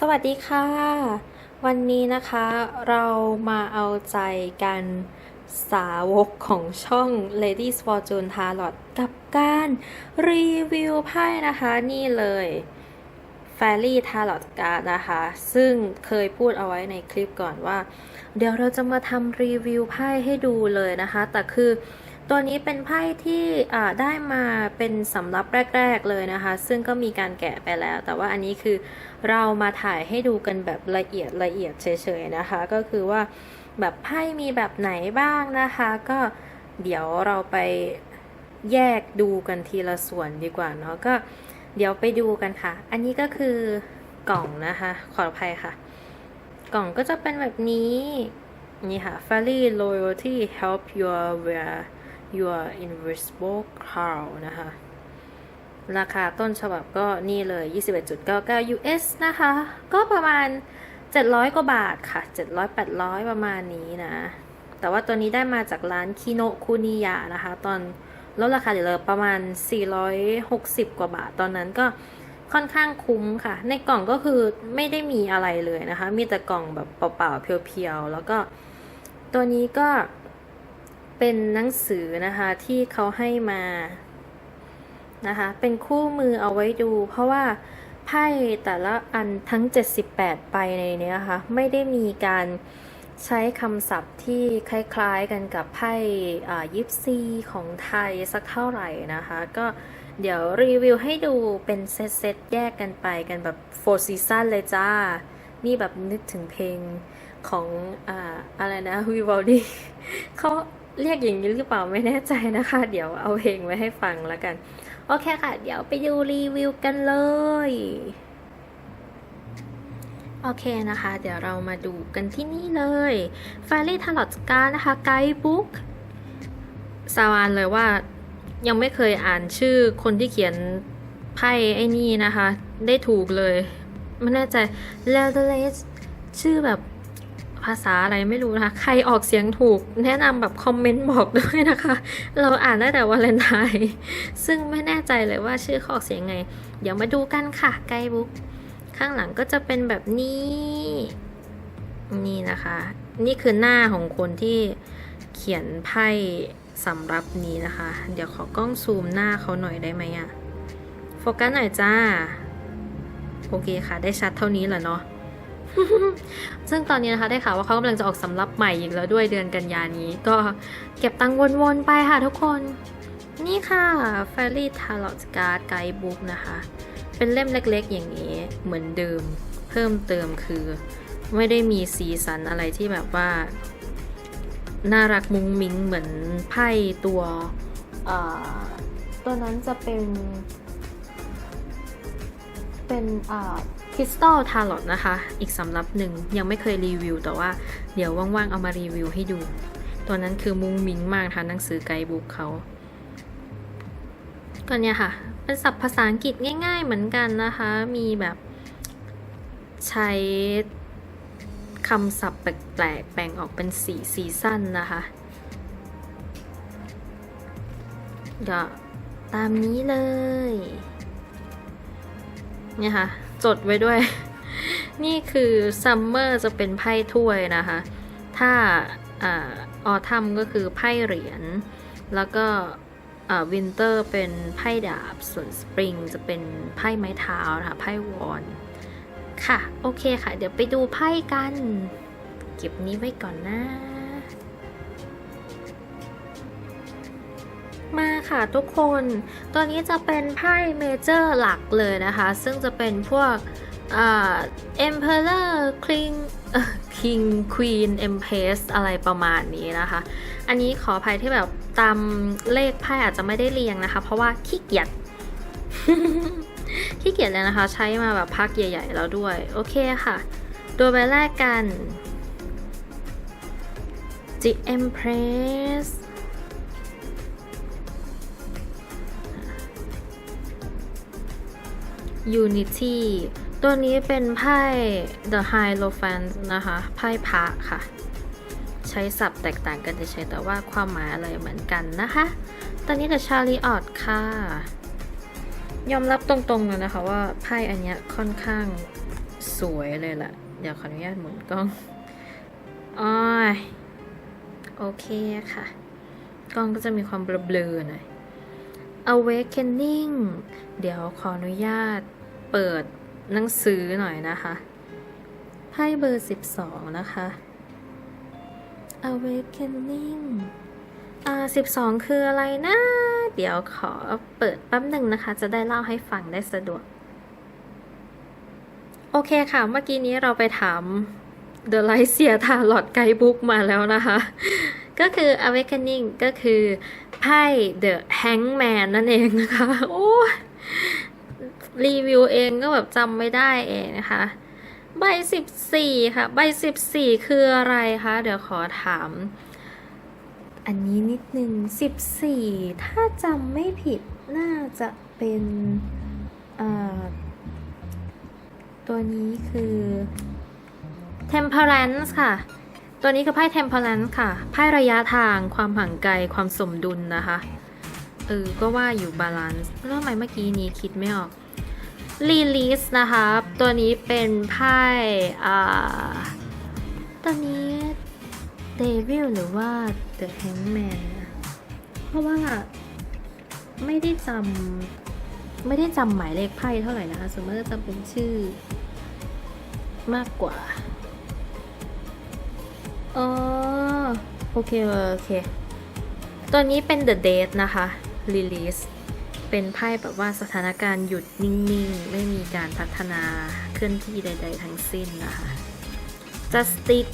สวัสดีค่ะ วันนี้นะคะเรามาเอาใจกันสาวกของช่อง Ladies Fortune Tarot กับการรีวิวไพ่นะคะนี่เลย Fairy Tarot Card นะคะ ซึ่งเคยพูดเอาไว้ในคลิปก่อนว่า เดี๋ยวเราจะมาทำรีวิวไพ่ให้ดูเลยนะคะ แต่คือ ตัวนี้เป็นไพ่ที่ได้มาเป็นสำรับแรก ๆเลยนะคะ ซึ่งก็มีการแกะไปแล้ว แต่ว่าอันนี้คือเรามาถ่ายให้ดูกันแบบละเอียดละเอียดเฉยๆนะคะ ก็คือว่าแบบไพ่มีแบบไหนบ้างนะคะ ก็เดี๋ยวเราไปแยกดูกันทีละส่วนดีกว่าเนาะก็เดี๋ยวไปดูกันค่ะ อันนี้ก็คือกล่องนะคะ ขออภัยค่ะ กล่องก็จะเป็นแบบนี้นี่ค่ะ Fairy Loyalty Help Your Wear Your Invisible Crown นะคะ ราคาต้นฉบับก็นี่เลย 21.99 US นะคะ ก็ประมาณ 700 กว่าบาทค่ะ 700 800 ประมาณนี้นะ แต่ว่าตัวนี้ได้มาจากร้านคิโนคุนิยะนะคะ ตอนลดราคาเหลือประมาณ 460 กว่าบาท ตอนนั้นก็ค่อนข้างคุ้มค่ะ ในกล่องก็คือไม่ได้มีอะไรเลยนะคะ มีแต่กล่องแบบเปล่าๆเพียวๆ แล้วก็ตัวนี้ก็ เป็นหนังสือนะคะที่เขาให้มานะคะเป็นคู่มือเอาไว้ดู เพราะว่าไพ่แต่ละอันทั้ง 78 ไปในนี้ยค่ะไม่ได้มีการใช้คำศัพท์ที่คล้ายๆกันกับไพ่ยิปซีของไทยสักเท่าไหร่นะคะ ก็เดี๋ยวรีวิวให้ดูเป็นเซตๆแยกกันไปกันแบบ four season เลยจ้า นี่แบบนึกถึงเพลงของออะไรนะวิว a ลดีเขา เรียกอย่างนี้หรือเปล่าไม่แน่ใจนะคะ เดี๋ยวเอาเพลงไว้ให้ฟังแล้วกัน โอเคค่ะ เดี๋ยวไปดูรีวิวกันเลย โอเคนะคะ เดี๋ยวเรามาดูกันที่นี่เลย f a i r y Tarot Card นะคะไกด์บุ๊กสาวานเลยว่ายังไม่เคยอ่านชื่อคนที่เขียนไพ่ไอ้นี่นะคะ ได้ถูกเลย ไม่แน่ใจ l e l e s ชื่อแบบ ภาษาอะไรไม่รู้นะคะ ใครออกเสียงถูกแนะนำแบบคอมเมนต์บอกด้วยนะคะ เราอ่านได้แต่วาเลนไทน์ซึ่งไม่แน่ใจเลยว่าชื่อเขาออกเสียงไง เดี๋ยวมาดูกันค่ะไกด์บุ๊กข้างหลังก็จะเป็นแบบนี้ นี่นะคะ นี่คือหน้าของคนที่เขียนไพ่สำรับนี้นะคะ เดี๋ยวขอกล้องซูมหน้าเขาหน่อยได้ไหมอะโฟกัสหน่อยจ้า โอเคค่ะ ได้ชัดเท่านี้แหละเนาะ ซึ่งตอนนี้นะคะได้ข่าวว่าเขากำลังจะออกสำรับใหม่อีกแล้วด้วยเดือนกันยานี้ ก็เก็บตังค์วนๆไปค่ะทุกคน นี่ค่ะ Fairy Tarot Card Guidebook นะคะ เป็นเล่มเล็กๆอย่างนี้เหมือนเดิม เพิ่มเติมคือ ไม่ได้มีสีสันอะไรที่แบบว่า น่ารักมุ้งมิ้งเหมือนไพ่ตัวตัวนั้นจะเป็น เป็นอ่า คริสตัลทาร์ลอตนะคะ อีกสำรับหนึ่งยังไม่เคยรีวิว แต่ว่าเดี๋ยวว่างๆเอามารีวิวให้ดู ตัวนั้นคือมุ้งมิ้งมากค่ะหนังสือไกด์บุ๊กเขาก็เนี่ยค่ะ เป็นศัพท์ภาษาอังกฤษง่าย ๆ เหมือนกันนะคะ มีแบบใช้คำศัพท์แปลกๆแบ่งออกเป็นสีซีซั่นนะคะเดี๋ยวตามนี้เลย เนี่ยค่ะ จดไว้ด้วย นี่คือซัมเมอร์จะเป็นไพ่ถ้วยนะคะ ถ้าออทัมก็คือไพ่เหรียญ แล้วก็วินเตอร์เป็นไพ่ดาบ ส่วนสปริงจะเป็นไพ่ไม้เท้านะคะไพ่วอน ค่ะ โอเคค่ะ เดี๋ยวไปดูไพ่กัน เก็บนี้ไว้ก่อนนะ มาค่ะทุกคน ตัวนี้จะเป็นไพ่เมเจอร์หลักเลยนะคะ ซึ่งจะเป็นพวกเอ่า Emperor King เอ่อ King Queen Empress อะไรประมาณนี้นะคะ อันนี้ขออภัยที่แบบตามเลขไพ่อาจจะไม่ได้เรียงนะคะ เพราะว่าขี้เกียจขี้เกียจเลยนะคะ ใช้มาแบบพักใหญ่ ๆ แล้วด้วย โอเคค่ะตัวใบแรกกัน The Empress Unity ตัวนี้เป็นไพ่ The Hierophant นะคะ ไพ่พระค่ะ ใช้ศัพท์แตกต่างกันเฉยๆแต่ว่าความหมายอะไรเหมือนกันนะคะ ตอนนี้ The Chariot ค่ะ ยอมรับตรงๆเลยนะคะว่าไพ่อันนี้ค่อนข้างสวยเลยล่ะ เดี๋ยวขออนุญาตหมุนกล้องอ้อยโอเคค่ะ กล้องก็จะมีความเบลอๆหน่อย Awakening เดี๋ยวขออนุญาต เปิดหนังสือหน่อยนะคะไพ่เบอร์ 12 นะคะ Awakening อ่า12 คืออะไรนะ เดี๋ยวขอเปิดแป๊บหนึ่งนะคะ จะได้เล่าให้ฟังได้สะดวก โอเคค่ะ เมื่อกี้นี้เราไปถาม The Light เสียทาลอดไกด์บุ๊กมาแล้วนะคะ ก็คือ Awakening ก็คือไพ่ The Hangman นั่นเองนะคะ โอ้ รีวิวเองก็แบบจำไม่ได้เองนะคะ ใบ14ค่ะ ใบ14คืออะไรคะ เดี๋ยวขอถาม อันนี้นิดนึง14ถ้าจำไม่ผิดน่าจะเป็นตัวนี้คือ Temperance ค่ะ ตัวนี้คือไพ่ Temperance ค่ะ ไพ่ระยะทาง ความห่างไกล ความสมดุลนะคะ เออ ก็ว่าอยู่บาลานซ์ แล้วทำไมเมื่อกี้นี้คิดไม่ออก Release นะคะตัวนี้เป็นไพ่อ่าตัวนี้ Devil หรือว่า The Hangman นเพราะว่าไม่ได้จำไม่ได้จำหมายเลขไพ่เท่าไหร่นะคะส่วนมากจะจำเป็นชื่อมากกว่าอ๋อโอเค โอเค ตัวนี้เป็น The Date นะคะ Release เป็นไพ่แบบว่าสถานการณ์หยุดนิ่งๆ ไม่มีการพัฒนาเคลื่อนที่ใด ๆ ทั้งสิ้นนะคะ Justice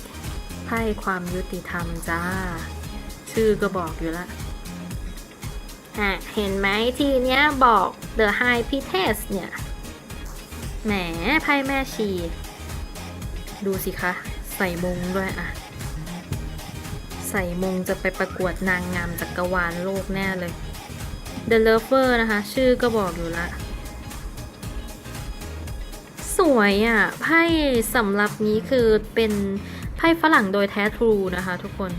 ไพ่ความยุติธรรมจ้า ชื่อก็บอกอยู่ละอะเห็นไหมทีเนี้ยบอก The high p r i e t e s s เนี่ย แหมไพ่แม่ชี ดูสิคะ ใส่มงด้วยอะใส่มงจะไปประกวดนางงามจักรวาลโลกแน่เลย The Lover นะคะ ชื่อก็บอกอยู่ละสวยอะไพ่สำหรับนี้คือเป็นไพ่ฝรั่งโดยแท้ทรูนะคะทุกคน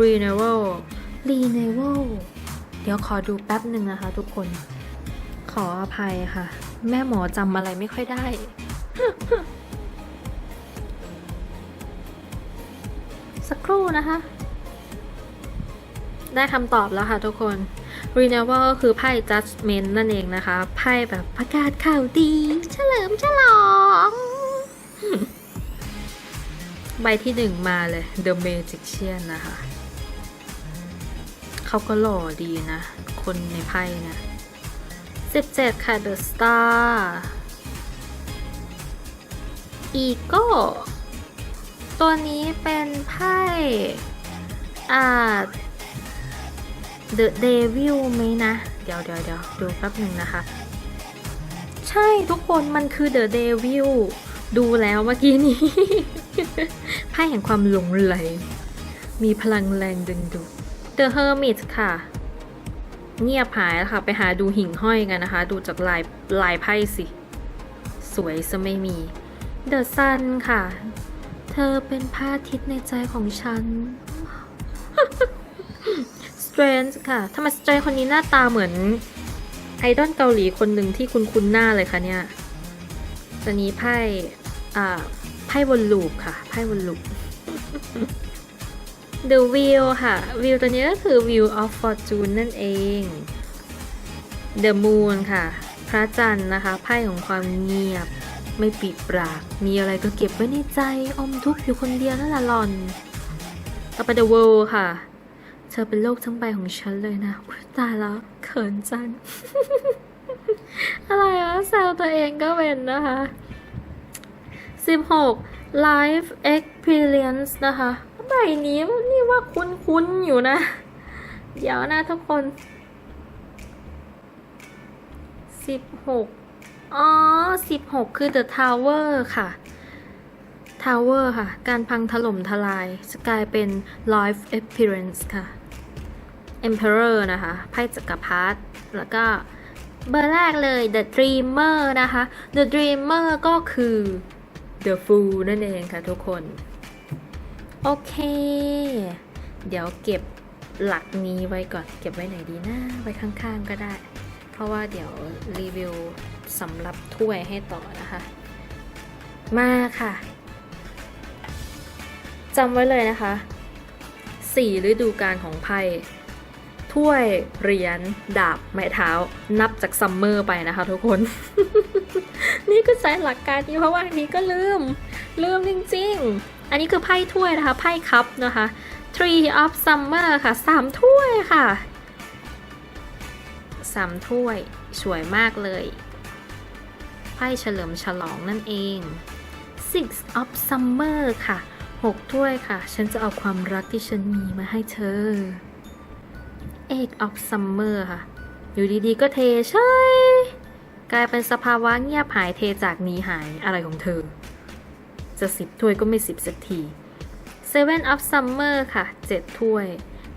Renewal Renewal เดี๋ยวขอดูแป๊บหนึ่งนะคะทุกคน ขออภัยค่ะ แม่หมอจำอะไรไม่ค่อยได้สักครู่นะคะ ได้คำตอบแล้วค่ะทุกคน Renewal ก็คือไพ่ Judgment นั่นเองนะคะ ไพ่แบบประกาศข่าวดี เฉลิมฉลอง ใบที่หนึ่งมาเลย The Magician นะคะ เขาก็หล่อดีนะ คนในไพ่นะ 17 ค่ะ The Star Ego ตัวนี้เป็นไพ่อ่า The Devil ไหมนะ เดี๋ยวเดี๋ยวเดี๋ยวดูแป๊บหนึ่งนะคะ ใช่ทุกคนมันคือ The Devil ดูแล้วเมื่อกี้นี้ไพ่แห่งความหลงไหล มีพลังแรงดึงดูด The Hermit ค่ะ เงียบหายแล้วค่ะ ไปหาดูหิ่งห้อยกันนะคะ ดูจากลายลายไพ่สิ สวยซะไม่มี The Sun ค่ะ เธอเป็นพระอาทิตย์ในใจของฉัน Strange ค่ะทำไม Strange คนนี้หน้าตาเหมือนไอดอลเกาหลีคนหนึ่งที่คุณคุณหน้าเลยค่ะเนี่ยตัวนี้ไพ่อ่าไพ่วนลูปค่ะ ไพ่วนลูป The Wheel ค่ะ Wheel ตัวนี้ก็คือ Wheel of Fortune นั่นเอง The Moon ค่ะ พระจันทร์นะคะ ไพ่ของความเงียบ ไม่ปิดปราก มีอะไรก็เก็บไว้ในใจ อมทุกข์อยู่คนเดียวนั่นแหละหลอนต่อไป The World ค่ะ เธอเป็นโลกทั้งใบของฉันเลยนะตายแล้วเขินจัง อะไรอะแซวตัวเองก็เป็นนะคะ 16 Life Experience นะคะใบนี้นี่ว่าคุ้นๆอยู่นะ เดี๋ยวนะทุกคน 16 อ๋อ 16 คือ The Tower ค่ะ Tower ค่ะ การพังถล่มทลาย จะกลายเป็น Life Appearance ค่ะ Emperor นะคะไพ่จักรพรรดิ แล้วก็เบอร์แรกเลย The Dreamer นะคะ The Dreamer ก็คือ The Fool นั่นเองค่ะทุกคน โอเค เดี๋ยวเก็บหลักนี้ไว้ก่อน เก็บไว้ไหนดีนะ ไว้ข้างๆก็ได้ เพราะว่าเดี๋ยวรีวิวสำหรับถ้วยให้ต่อนะคะ มาค่ะจำไว้เลยนะคะสี่ฤดูกาลของไพ่ ถ้วยเหรียญดาบไม้เท้า นับจากซัมเมอร์ไปนะคะทุกคน นี่ก็ใช้หลักการนี้เพราะว่าอันนี้ก็ลืม ลืมจริง ๆ อันนี้คือไพ่ถ้วยนะคะ ไพ่คัพนะคะ Tree of Summer ค่ะสามถ้วยค่ะสามถ้วยสวยมากเลย ไพ่เฉลิมฉลองนั่นเอง Six of Summer ค่ะหกถ้วยค่ะ ฉันจะเอาความรักที่ฉันมีมาให้เธอ Eight of Summer ค่ะ อยู่ดีๆก็เทใช่กลายเป็นสภาวะเงียบหายเทจากหนีหายอะไรของเธอ จะสิบถ้วยก็ไม่สิบสักที Seven of Summer ค่ะเจ็ดถ้วย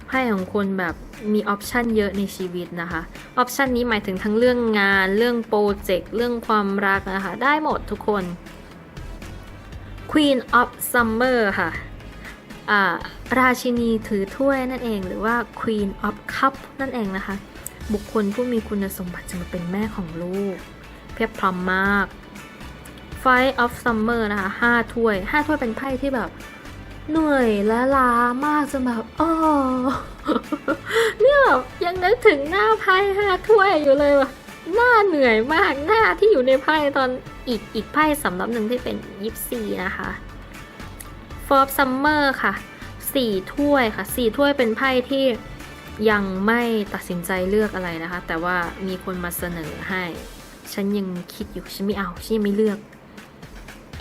ไพ่ของคนแบบมีออปชันเยอะในชีวิตนะคะออปชันนี้หมายถึงทั้งเรื่องงานเรื่องโปรเจกต์เรื่องความรักนะคะ ได้หมดทุกคน Queen of Summer ค่ะ ราชินีถือถ้วยนั่นเองหรือว่า Queen of Cup นั่นเองนะคะ บุคคลผู้มีคุณสมบัติจะมาเป็นแม่ของลูก เพียบพร้อมมาก Five of Summer นะคะห้าถ้วยห้าถ้วยเป็นไพ่ที่แบบเหนื่อยและล้ามากจนแบบอ๋อเนี่ยแบบยังนึกถึงหน้าไพ่ห้าถ้วยอยู่เลยว่ะหน้าเหนื่อยมากหน้าที่อยู่ในไพ่ตอนอีกอีกไพ่สำรับหนึ่งที่เป็นยิปซีนะคะ of Summer ค่ะสี่ถ้วยค่ะสี่ถ้วยเป็นไพ่ที่ยังไม่ตัดสินใจเลือกอะไรนะคะ แต่ว่ามีคนมาเสนอให้ ฉันยังคิดอยู่ ฉันไม่เอา ฉันยังไม่เลือก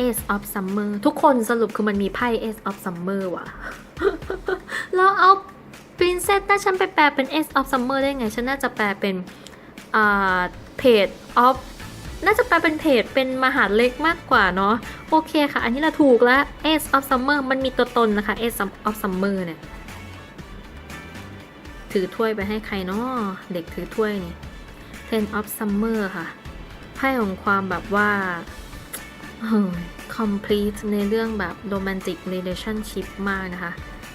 Ace of Summer ทุกคนสรุปคือมันมีไพ่ Ace of Summer ว่ะ แล้วเอา Princess ถ้าฉันไปแปลเป็น Ace of Summer ได้ไง ฉันน่าจะแปลเป็น อ่าเพจ of น่าจะแปลเป็นเพจเป็นมหาเล็กมากกว่าเนาะโอเคค่ะ อันนี้เราถูกแล้ว Ace of Summer มันมีตัวตนนะคะ Ace of Summer เนี่ย ถือถ้วยไปให้ใครเนาะเด็กถือถ้วยนี่ Ten of Summer ค่ะไพ่ของความแบบว่าเฮ้ย complete ในเรื่องแบบ romantic relationship มากนะคะ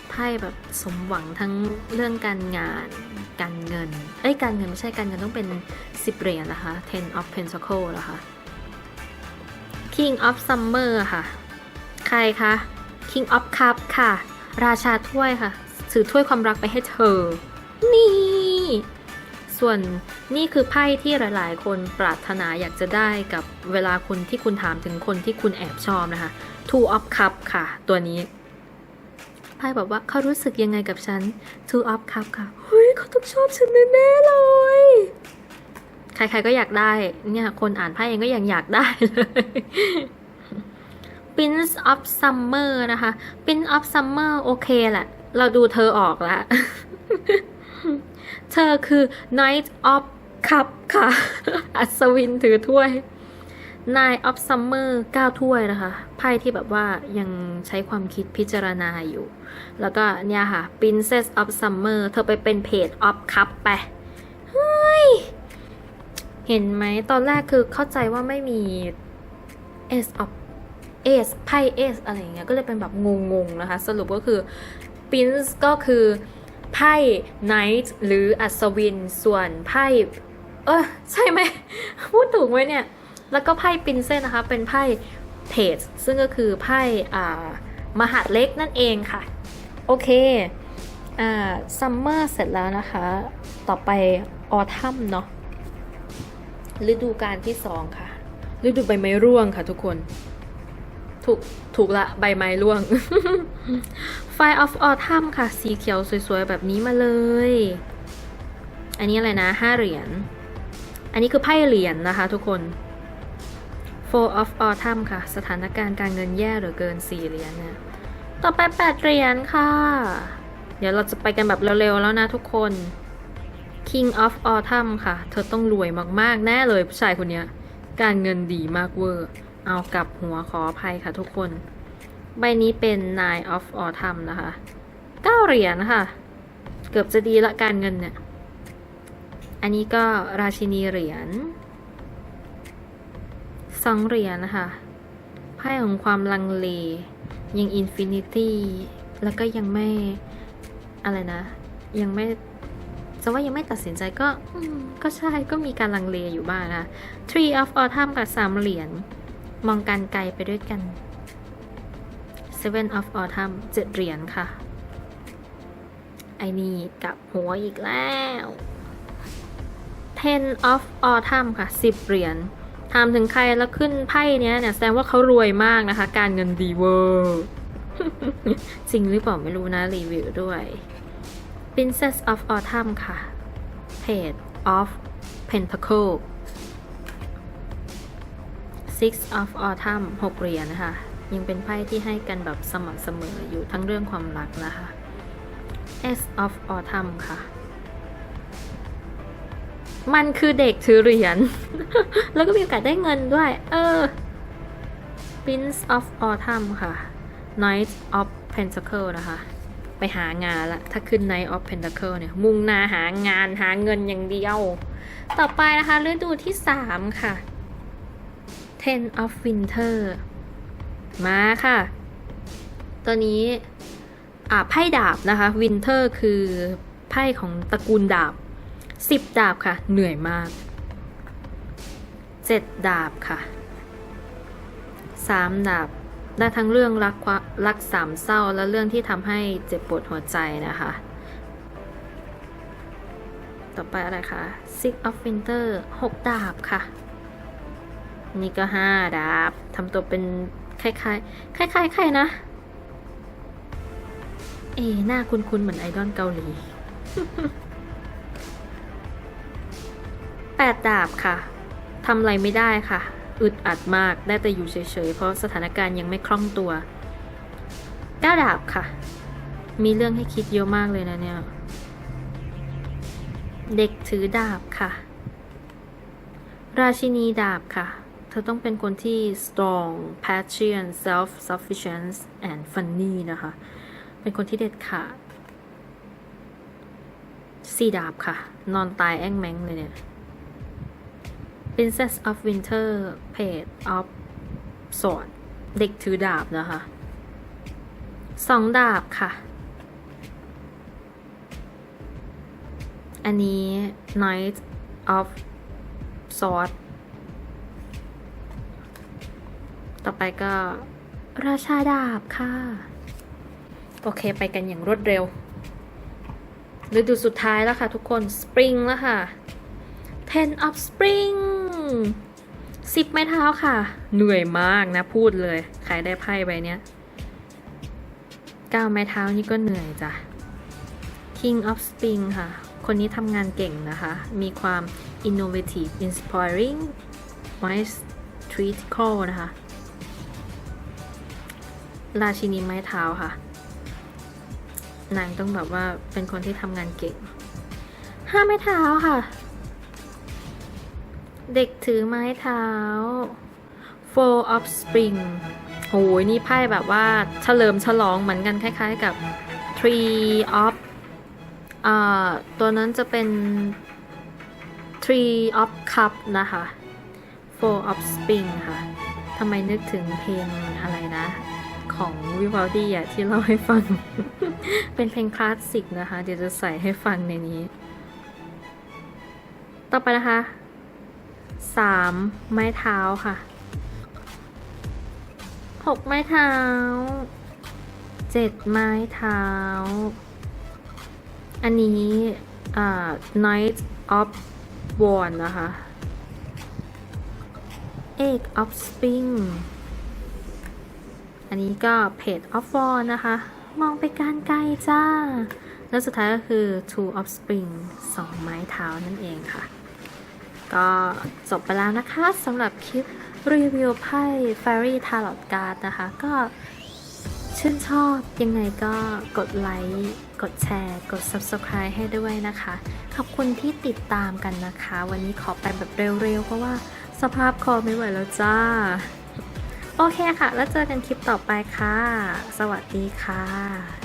ไพ่แบบสมหวังทั้งเรื่องการงาน การเงิน เอ้ย การเงินไม่ใช่การเงินต้องเป็น 10 เหรียญนะคะ ten of pentacle นะคะ king of summer ค่ะ ใครคะ king of cup ค่ะ ราชาถ้วยค่ะถือถ้วยความรักไปให้เธอ นี่ ส่วนนี่คือไพ่ที่หลาย ๆ คนปรารถนาอยากจะได้กับเวลาคุณที่คุณถามถึงคนที่คุณแอบชอบนะคะ two of cup ค่ะ ตัวนี้ไพ่บอกว่าเขารู้สึกยังไงกับฉัน two of cup ค่ะ เฮ้ยเขาต้องชอบฉันแน่ๆเลย ใครๆก็อยากได้ เนี่ยคนอ่านไพ่เองก็ยังอยากได้เลย Prince of Summer นะคะ Prince of Summer โอเคแหละ เราดูเธอออกแล้ว เธอคือ Knight of Cup ค่ะ อัศวินถือถ้วย Nine of Summer 9ถ้วยนะคะไพ่ที่แบบว่ายังใช้ความคิดพิจารณาอยู่ แล้วก็เนี่ยค่ะ Princess of Summer เธอไปเป็นเพจ of Cup ไปเฮ้ยเห็นไหมตอนแรกคือเข้าใจว่าไม่มี Ace of Ace ไพ่ Ace อะไรอย่างเงี้ยก็เลยเป็นแบบงงๆนะคะ สรุปก็คือ Prince ก็คือไพ่ Knight หรืออัศวินส่วนไพ่เออใช่ไหมพูดถูกไหมเนี่ย แล้วก็ไพ่ปรินเซสนะคะ เป็นไพ่เพจซึ่งก็คือไพ่อ่ามหาดเล็กนั่นเองค่ะ โอเคอ่าซัมเมอร์เสร็จแล้วนะคะ ต่อไปออทัมเนาะฤดูกาลที่สองค่ะ ฤดูใบไม้ร่วงค่ะทุกคน ถูก ถูกละใบไม้ร่วง Fire of Autumn ค่ะ สีเขียวสวยๆ แบบนี้มาเลย อันนี้อะไรนะห้าเหรียญ อันนี้คือไพ่เหรียญนะคะทุกคน Four of Autumn ค่ะ สถานการณ์การเงินแย่เหลือเกินสี่เหรียญเนี่ยต่อไปแปดเหรียญค่ะ เดี๋ยวเราจะไปกันแบบเร็วๆแล้วนะทุกคน King of Autumn ค่ะ เธอต้องรวยมากๆ แน่เลยผู้ชายคนนี้ การเงินดีมากเวอร์ เอากลับหัวขออภัยค่ะทุกคน ใบนี้เป็น Nine of Autumn นะคะเก้าเหรียญค่ะ เกือบจะดีละการเงินเนี่ย อันนี้ก็ราชินีเหรียญ สองเหรียญนะคะไพ่ของความลังเล ยังอินฟินิตี้แล้วก็ยังไม่อะไรนะ ยังไม่จะว่ายังไม่ตัดสินใจก็ก็ใช่ก็มีการลังเลอยู่บ้างนะ Tree of Autumn กับสามเหรียญมองการไกลไปด้วยกัน Seven of Autumn เจ็ดเหรียญค่ะไอ้นี่กับหัวอีกแล้ว Ten of Autumn ค่ะสิบเหรียญ ถามถึงใครแล้วขึ้นไพ่เนี้ยเนี่ยแสดงว่าเขารวยมากนะคะ การเงินดีเวอร์จริงหรือเปล่าไม่รู้นะรีวิวด้วย Princess of Autumn ค่ะ Page of Pentacle Six of Autumn หกเหรียญนะคะ ยังเป็นไพ่ที่ให้กันแบบสม่ำเสมออยู่ทั้งเรื่องความรักนะคะ S of Autumn ค่ะ มันคือเด็กถือเหรียญ แล้วก็มีโอกาสได้เงินด้วย เออ Prince of Autumn ค่ะ Knight of Pentacle นะคะ ไปหางานละ ถ้าขึ้น Knight of Pentacle เนี่ย มุ่งหน้าหางานหาเงินอย่างเดียว ต่อไปนะคะฤดูที่ 3 ค่ะ Ten of Winter มาค่ะ ตัวนี้ อ่าไพ่ดาบนะคะ Winter คือไพ่ของตระกูลดาบ 10ดาบค่ะ เหนื่อยมาก7ดาบค่ะ3ดาบได้ทั้งเรื่องรักความรักสามเศร้าและเรื่องที่ทำให้เจ็บปวดหัวใจนะคะ ต่อไปอะไรคะ Six of Winter 6ดาบค่ะ นี่ก็5ดาบทำตัวเป็นคล้ายๆคล้ายๆใครนะ เอหน้าคุ้นๆเหมือนไอดอลเกาหลี แปดดาบค่ะทำอะไรไม่ได้ค่ะ อึดอัดมากได้แต่อยู่เฉยๆ เพราะสถานการณ์ยังไม่คล่องตัวเก้าดาบค่ะ มีเรื่องให้คิดเยอะมากเลยนะเนี่ย เด็กถือดาบค่ะ ราชินีดาบค่ะ เธอต้องเป็นคนที่ strong passion self sufficient and funny นะคะ เป็นคนที่เด็ดขาดสี่ดาบค่ะ นอนตายแอ่งแมงเลยเนี่ย Princess of Winter Page of Sword เด็กถือดาบนะคะสองดาบค่ะ อันนี้ Knight of Sword ต่อไปก็ ราชาดาบค่ะ โอเคไปกันอย่างรวดเร็วฤดูสุดท้ายแล้วค่ะทุกคนสปริงแล้วค่ะ Ten of Spring สิบไม้เท้าค่ะ เหนื่อยมากนะพูดเลยใครได้ไพ่ใบเนี้ยเก้าไม้เท้านี่ก็เหนื่อยจ้ะ King of Spring ค่ะ คนนี้ทำงานเก่งนะคะ มีความ innovative inspiring wise critical นะคะ ราชินีไม้เท้าค่ะ นางต้องแบบว่าเป็นคนที่ทำงานเก่งห้าไม้เท้าค่ะ เด็กถือไม้เท้า Four of Spring โหยนี่ไพ่แบบว่าเฉลิมฉลองเหมือนกันคล้ายๆกับ Three of อ่าตัวนั้นจะเป็น Three of Cup นะคะ Four of Spring ค่ะทำไมนึกถึงเพลงอะไรนะ ของวิวัลดี้อะที่เล่าให้ฟัง เป็นเพลงคลาสสิกนะคะ เดี๋ยวจะใส่ให้ฟังในนี้ ต่อไปนะคะ สามไม้เท้าค่ะหกไม้เท้าเจ็ดไม้เท้า อันนี้อ่า Knight of w a n นะคะ Eight of Spring อันนี้ก็ Page of w a n นะคะ มองไปการไกลจ้า แล้วสุดท้ายก็คือ Two of Spring สองไม้เท้านั่นเองค่ะ ก็จบไปแล้วนะคะสำหรับคลิปรีวิวไพ่ Fairy Tarot Card นะคะ ก็ชื่นชอบยังไงก็กดไลค์ กดแชร์ กด Subscribe ให้ด้วยนะคะ ขอบคุณที่ติดตามกันนะคะ วันนี้ขอไปแบบเร็วๆ เพราะว่าสภาพคอไม่ไหวแล้วจ้า โอเคค่ะ แล้วเจอกันคลิปต่อไปค่ะ สวัสดีค่ะ